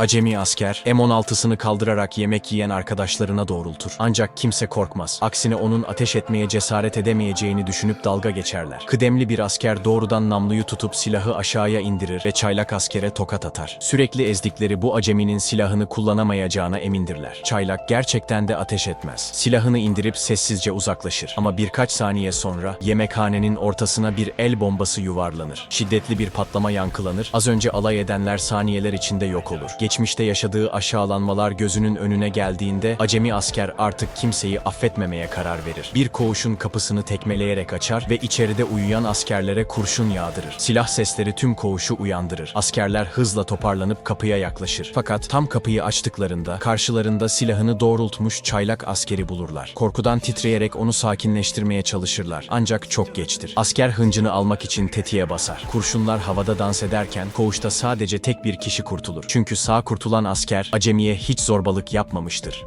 Acemi asker M16'sını kaldırarak yemek yiyen arkadaşlarına doğrultur. Ancak kimse korkmaz. Aksine onun ateş etmeye cesaret edemeyeceğini düşünüp dalga geçerler. Kıdemli bir asker doğrudan namluyu tutup silahı aşağıya indirir ve çaylak askere tokat atar. Sürekli ezdikleri bu aceminin silahını kullanamayacağına emindirler. Çaylak gerçekten de ateş etmez. Silahını indirip sessizce uzaklaşır. Ama birkaç saniye sonra yemekhanenin ortasına bir el bombası yuvarlanır. Şiddetli bir patlama yankılanır. Az önce alay edenler saniyeler içinde yok olur. Geçmişte yaşadığı aşağılanmalar gözünün önüne geldiğinde acemi asker artık kimseyi affetmemeye karar verir. Bir koğuşun kapısını tekmeleyerek açar ve içeride uyuyan askerlere kurşun yağdırır. Silah sesleri tüm koğuşu uyandırır. Askerler hızla toparlanıp kapıya yaklaşır. Fakat tam kapıyı açtıklarında karşılarında silahını doğrultmuş çaylak askeri bulurlar. Korkudan titreyerek onu sakinleştirmeye çalışırlar. Ancak çok geçtir. Asker hıncını almak için tetiğe basar. Kurşunlar havada dans ederken koğuşta sadece tek bir kişi kurtulur. Çünkü sağ kurtulan asker acemiye hiç zorbalık yapmamıştır.